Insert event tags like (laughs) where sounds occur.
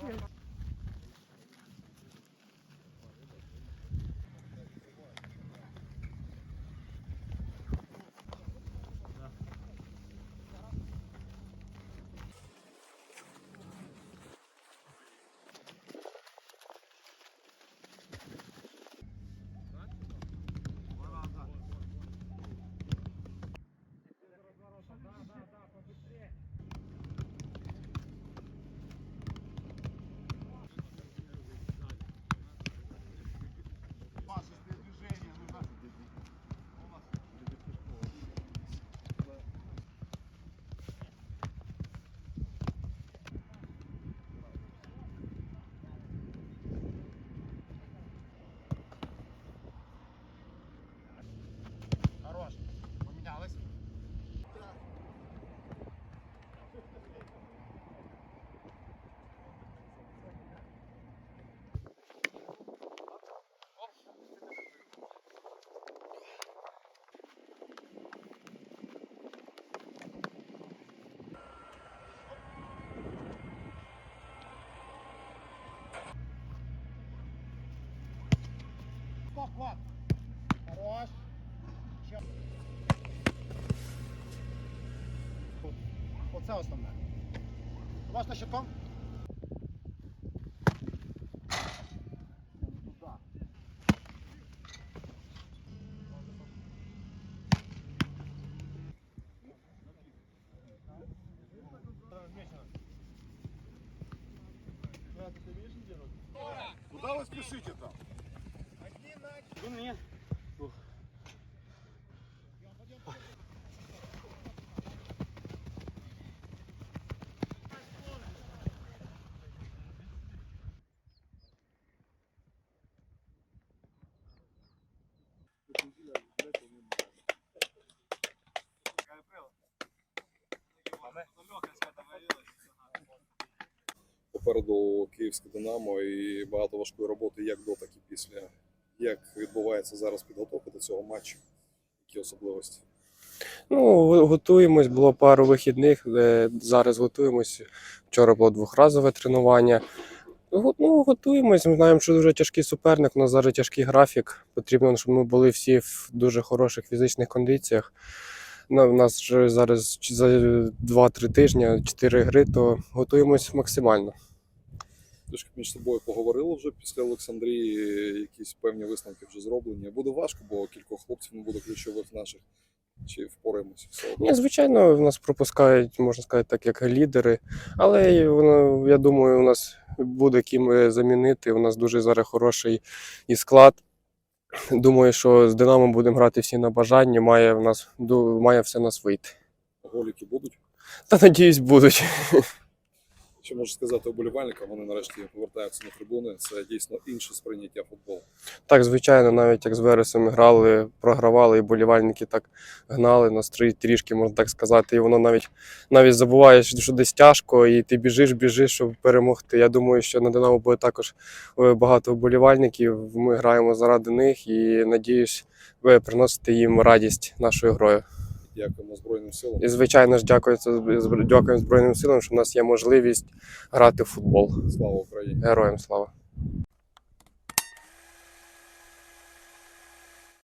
Bye. захват. Хорош. Ще. Оце основне. Важно щитком. Куда вы спешите там? Попереду київське Динамо і багато важкої роботи як до, так і після. Як відбувається зараз підготовка до цього матчу? Які особливості? Ну, готуємось, було пару вихідних, зараз готуємось. Вчора було двохразове тренування. Ну, готуємось, ми знаємо, що дуже тяжкий суперник, у нас зараз тяжкий графік. Потрібно, щоб ми були всі в дуже хороших фізичних кондиціях. Ну, у нас вже зараз за 2-3 тижні, 4 гри, то готуємось максимально. Трішки між собою поговорили вже після Олександрії, якісь певні висновки вже зроблені. Буде важко, бо кількох хлопців не буде ключових наших. Чи впораємося все одно? Ні, звичайно, в нас пропускають, можна сказати, так як лідери. Але воно, я думаю, у нас буде ким е, замінити. У нас дуже зараз хороший і склад. Думаю, що з Динамо будемо грати всі на бажання. Має в нас має все нас вийти. Голіки будуть. Та надіюсь, будуть. (laughs) Що можу сказати оболівальникам, вони нарешті повертаються на трибуни. Це дійсно інше сприйняття футболу. Так, звичайно, навіть як з Вересом грали, програвали, і болівальники так гнали нас трі- трішки, можна так сказати. І воно навіть навіть забуваєш, що десь тяжко, і ти біжиш, біжиш, щоб перемогти. Я думаю, що на Динамо буде також е, багато вболівальників. Ми граємо заради них і надіюсь, ви приносите їм радість нашою грою. Дякуємо Збройним силам. І звичайно ж, дякую дякуємо Збройним силам, що в нас є можливість грати в футбол. Слава Україні! Героям слава!